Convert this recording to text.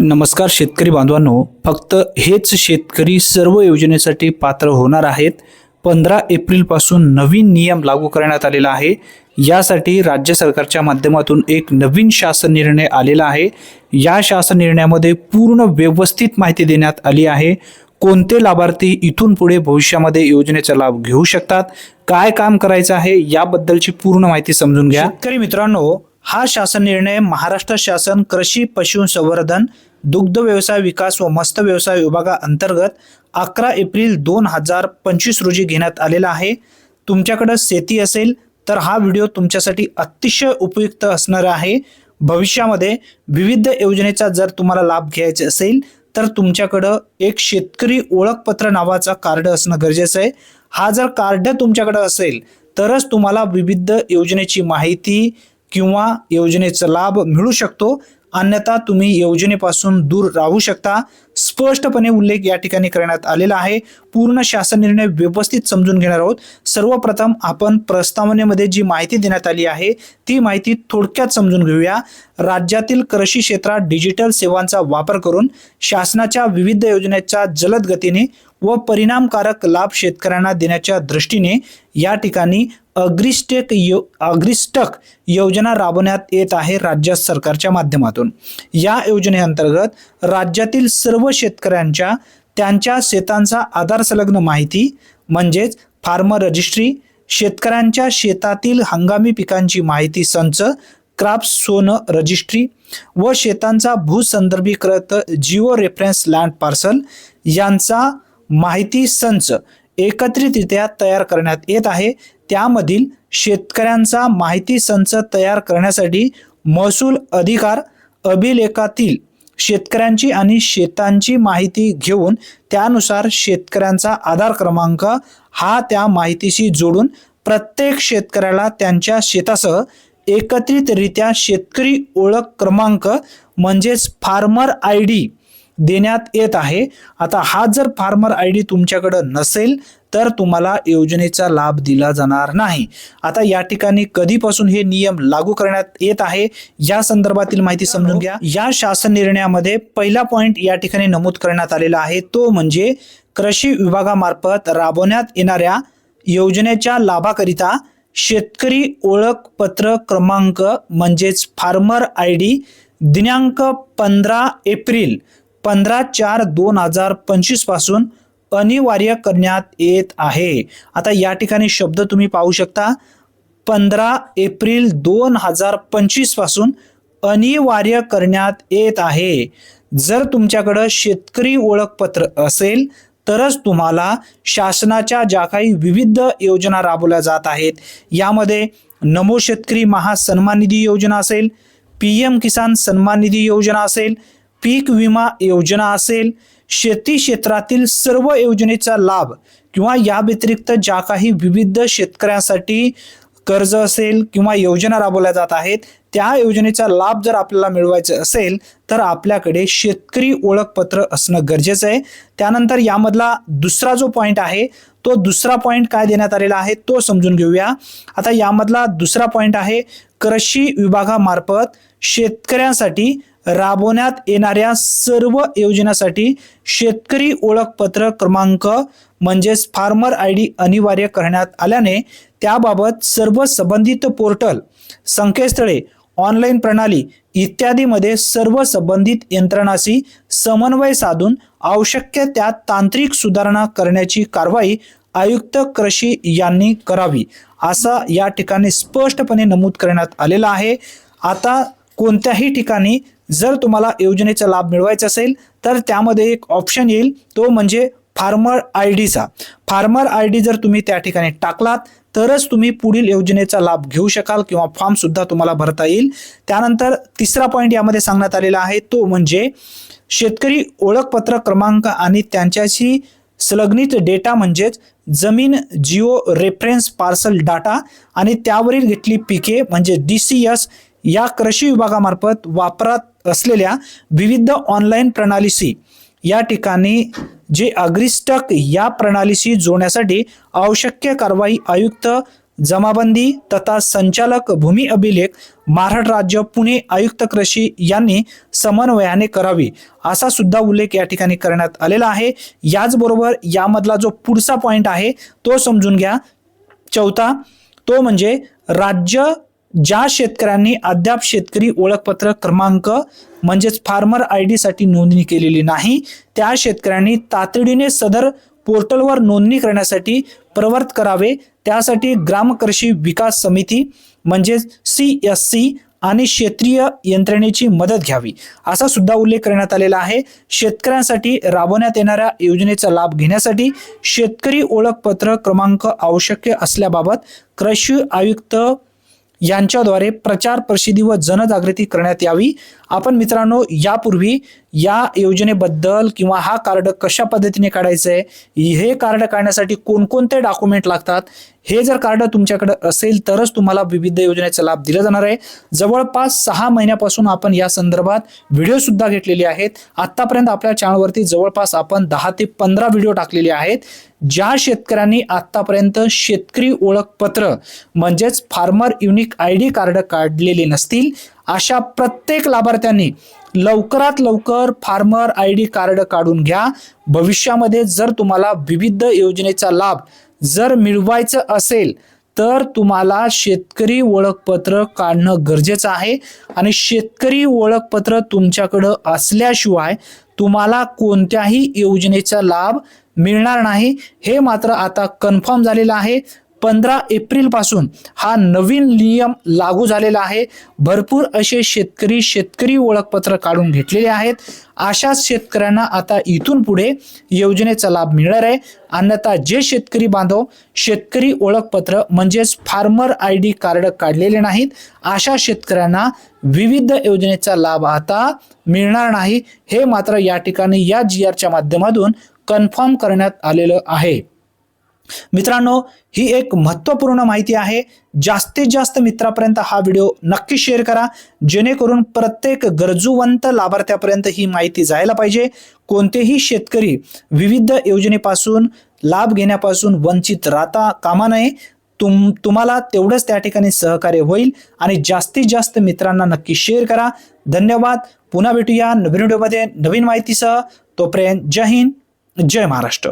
नमस्कार शेतकरी बांधवांनो फक्त हेच शेतकरी सर्व योजनेसाठी पात्र होणार आहेत. पंधरा एप्रिलपासून नवीन नियम लागू करण्यात आलेला आहे. यासाठी राज्य सरकारच्या माध्यमातून एक नवीन शासन निर्णय आलेला आहे. या शासन निर्णयामध्ये पूर्ण व्यवस्थित माहिती देण्यात आली आहे. कोणते लाभार्थी इथून पुढे भविष्यामध्ये योजनेचा लाभ घेऊ शकतात? काय काम करायचं आहे? याबद्दलची पूर्ण माहिती समजून घ्या. शेतकरी मित्रांनो हा शासन निर्णय महाराष्ट्र शासन कृषी पशुसंवर्धन दुग्ध व्यवसाय विकास व मत्स्य व्यवसाय विभागाअंतर्गत अकरा एप्रिल दोन हजार पंचवीस रोजी घेण्यात आलेला आहे. तुमच्याकडं शेती असेल तर हा व्हिडिओ तुमच्यासाठी अतिशय उपयुक्त असणार आहे. भविष्यामध्ये विविध योजनेचा जर तुम्हाला लाभ घ्यायचा असेल तर तुमच्याकडं एक शेतकरी ओळखपत्र नावाचा कार्ड असणं गरजेचं आहे. हा जर कार्ड तुमच्याकडं असेल तरच तुम्हाला विविध योजनेची माहिती किंवा योजनेचा लाभ मिळू शकतो. अन्यथा तुम्ही योजनेपासून दूर राहू शकता. स्पष्टपणे उल्लेख या ठिकाणी करण्यात आलेला आहे. पूर्ण शासन निर्णय व्यवस्थित समजून घेणार आहोत. सर्वप्रथम आपण प्रस्तावनेमध्ये जी माहिती देण्यात आली आहे ती माहिती थोडक्यात समजून घेऊया. राज्यातील कृषी क्षेत्रात डिजिटल सेवांचा वापर करून शासनाच्या विविध योजनेच्या जलद गतीने व परिणामकारक लाभ शेतकऱ्यांना देण्याच्या दृष्टीने या ठिकाणी अग्रिस्टेक यो अग्रिस्टक योजना राबवण्यात येत आहे राज्य सरकारच्या माध्यमातून. या योजनेअंतर्गत राज्यातील सर्व शेतकऱ्यांच्या त्यांच्या शेतांचा आधार संलग्न माहिती म्हणजेच फार्मर रजिस्ट्री शेतकऱ्यांच्या शेतातील हंगामी पिकांची माहिती संच क्राफ्ट सोनं रजिस्ट्री व शेतांचा भूसंदर्भीकृत जिओ रेफरन्स लँड पार्सल यांचा माहिती संच एकत्रितरित्या तयार करण्यात येत आहे. त्यामधील शेतकऱ्यांचा माहिती संच तयार करण्यासाठी महसूल अधिकार अभिलेखातील शेतकऱ्यांची आणि शेतांची माहिती घेऊन त्यानुसार शेतकऱ्यांचा आधार क्रमांक हा त्या माहितीशी जोडून प्रत्येक शेतकऱ्याला त्यांच्या शेतासह एकत्रितरित्या शेतकरी ओळख क्रमांक म्हणजेच फार्मर आय डी देण्यात येत आहे. आता हा जर फार्मर आय डी तुमच्याकडं नसेल तर तुम्हाला योजनेचा लाभ दिला जाणार नाही. आता या ठिकाणी कधीपासून हे नियम लागू करण्यात येत आहे या संदर्भातील माहिती समजून घ्या. या शासन निर्णयामध्ये पहिला पॉइंट या ठिकाणी नमूद करण्यात आलेला आहे तो म्हणजे कृषी विभागामार्फत राबवण्यात येणाऱ्या योजनेच्या लाभाकरिता शेतकरी ओळखपत्र क्रमांक म्हणजेच फार्मर आय डी दिनांक पंधरा एप्रिल पंधरा चार दोन हजार पंचवीसपासून अनिवार्य करण्यात येत आहे. आता या ठिकाणी शब्द तुम्ही पाहू शकता. पंधरा एप्रिल दोन हजार पंचवीसपासून अनिवार्य करण्यात येत आहे. जर तुमच्याकडं शेतकरी ओळखपत्र असेल तरच तुम्हाला शासनाच्या ज्या काही विविध योजना राबवल्या जात आहेत यामध्ये नमो शेतकरी महासन्मान निधी योजना असेल पी एम किसान सन्मान निधी योजना असेल पीक विमा योजना असेल शेती क्षेत्रातील सर्व योजनेचा लाभ किंवा या व्यतिरिक्त ज्या काही विविध शेतकऱ्यांसाठी कर्ज असेल किंवा योजना राबवल्या जात आहेत त्या योजनेचा लाभ जर आपल्याला मिळवायचा असेल तर आपल्याकडे शेतकरी ओळखपत्र असणं गरजेचं आहे. त्यानंतर यामधला दुसरा जो पॉईंट आहे तो दुसरा पॉईंट काय देण्यात आलेला आहे तो समजून घेऊया. आता यामधला दुसरा पॉईंट आहे कृषी विभागामार्फत शेतकऱ्यांसाठी राबवण्यात येणाऱ्या सर्व योजनासाठी शेतकरी ओळखपत्र क्रमांक म्हणजेच फार्मर आय डी अनिवार्य करण्यात आल्याने त्याबाबत सर्व संबंधित पोर्टल संकेतस्थळे ऑनलाईन प्रणाली इत्यादीमध्ये सर्व संबंधित यंत्रणाशी समन्वय साधून आवश्यक त्या तांत्रिक सुधारणा करण्याची कारवाई आयुक्त कृषी यांनी करावी असा या ठिकाणी स्पष्टपणे नमूद करण्यात आलेला आहे. आता कोणत्याही ठिकाणी जर तुम्हाला योजनेचा लाभ मिळवायचा असेल तर त्यामध्ये एक ऑप्शन येईल तो म्हणजे फार्मर आय डीचा फार्मर आय डी जर तुम्ही त्या ठिकाणी टाकलात तरच तुम्ही पुढील योजनेचा लाभ घेऊ शकाल किंवा फॉर्म सुद्धा तुम्हाला भरता येईल. त्यानंतर तिसरा पॉईंट यामध्ये सांगण्यात आलेला आहे तो म्हणजे शेतकरी ओळखपत्र क्रमांक आणि त्यांच्याशी संलग्नित डेटा म्हणजेच जमीन जिओ रेफरन्स पार्सल डाटा आणि त्यावरील घेतली पिके म्हणजे डी सी एस या कृषी विभागामार्फत वापरात असलेल्या विविध ऑनलाईन प्रणालीशी या ठिकाणी जे अग्रिस्टक या प्रणालीशी जोडण्यासाठी आवश्यक कारवाई आयुक्त जमाबंदी तथा संचालक भूमी अभिलेख महाराष्ट्र राज्य पुणे आयुक्त कृषी यांनी समन्वयाने करावी असा सुद्धा उल्लेख या ठिकाणी करण्यात आलेला आहे. याचबरोबर यामधला जो पुढचा पॉईंट आहे तो समजून घ्या. चौथा तो म्हणजे राज्य ज्या शेतकऱ्यांनी अद्याप शेतकरी ओळखपत्र क्रमांक म्हणजेच फार्मर आयसाठी नोंदणी केलेली नाही त्या शेतकऱ्यांनी तातडीने सदर पोर्टलवर नोंदणी करण्यासाठी प्रवर्त करावे. त्यासाठी ग्राम कृषी विकास समिती म्हणजेच सी एस सी आणि क्षेत्रीय यंत्रणेची मदत घ्यावी असा सुद्धा उल्लेख करण्यात आलेला आहे. शेतकऱ्यांसाठी राबवण्यात येणाऱ्या योजनेचा लाभ घेण्यासाठी शेतकरी ओळखपत्र क्रमांक आवश्यक असल्याबाबत कृषी आयुक्त यांच्याद्वारे प्रचार प्रसिद्धी व जनजागृती करण्यात यावी. आपण मित्रांनो यापूर्वी या योजनेबद्दल किंवा हा कार्ड कशा पद्धतीने काढायचं आहे हे कार्ड काढण्यासाठी कोणकोणते डॉक्युमेंट लागतात हे जर कार्ड तुमच्याकडे असेल तरच तुम्हाला विविध योजनेचा लाभ दिला जाणार आहे. जवळपास सहा महिन्यापासून आपण या संदर्भात व्हिडिओ सुद्धा घेतलेले आहेत. आतापर्यंत आपल्या चॅनलवरती जवळपास आपण दहा ते पंधरा व्हिडिओ टाकलेले आहेत. ज्या शेतकऱ्यांनी आतापर्यंत शेतकरी ओळखपत्र म्हणजेच farmer unique I D card काढलेले नसतील अशा प्रत्येक लाभार्थ्यांनी लवकरात लवकर फार्मर आय डी कार्ड काढून घ्या. भविष्यामध्ये जर तुम्हाला विविध योजनेचा लाभ जर मिळवायचं असेल तर तुम्हाला शेतकरी ओळखपत्र काढणं गरजेचं आहे. आणि शेतकरी ओळखपत्र तुमच्याकडं असल्याशिवाय तुम्हाला कोणत्याही योजनेचा लाभ मिळणार नाही. हे मात्र आता कन्फर्म झालेलं आहे. पंधरा एप्रिलपासून हा नवीन नियम लागू झालेला आहे. भरपूर असे शेतकरी शेतकरी ओळखपत्र काढून घेतलेले आहेत. अशाच शेतकऱ्यांना आता इथून पुढे योजनेचा लाभ मिळणार आहे. अन्यथा जे शेतकरी बांधव शेतकरी ओळखपत्र म्हणजेच फार्मर आय डी कार्ड काढलेले नाहीत अशा शेतकऱ्यांना विविध योजनेचा लाभ आता मिळणार नाही. हे मात्र या ठिकाणी या जी आरच्या माध्यमातून कन्फर्म करण्यात आलेलं आहे. मित्रांनो ही एक महत्त्वपूर्ण माहिती आहे. जास्तीत जास्त मित्रापर्यंत हा व्हिडिओ नक्की शेअर करा. जेणेकरून प्रत्येक गरजूवंत लाभार्थ्यापर्यंत ही माहिती जायला पाहिजे. कोणतेही शेतकरी विविध योजनेपासून लाभ घेण्यापासून वंचित राहता कामा नये. तुम तुम्हाला तेवढंच त्या ठिकाणी सहकार्य होईल आणि जास्तीत जास्त मित्रांना नक्की शेअर करा. धन्यवाद. पुन्हा भेटूया नवीन व्हिडिओमध्ये नवीन माहितीसह. तोपर्यंत जय हिंद. जय महाराष्ट्र.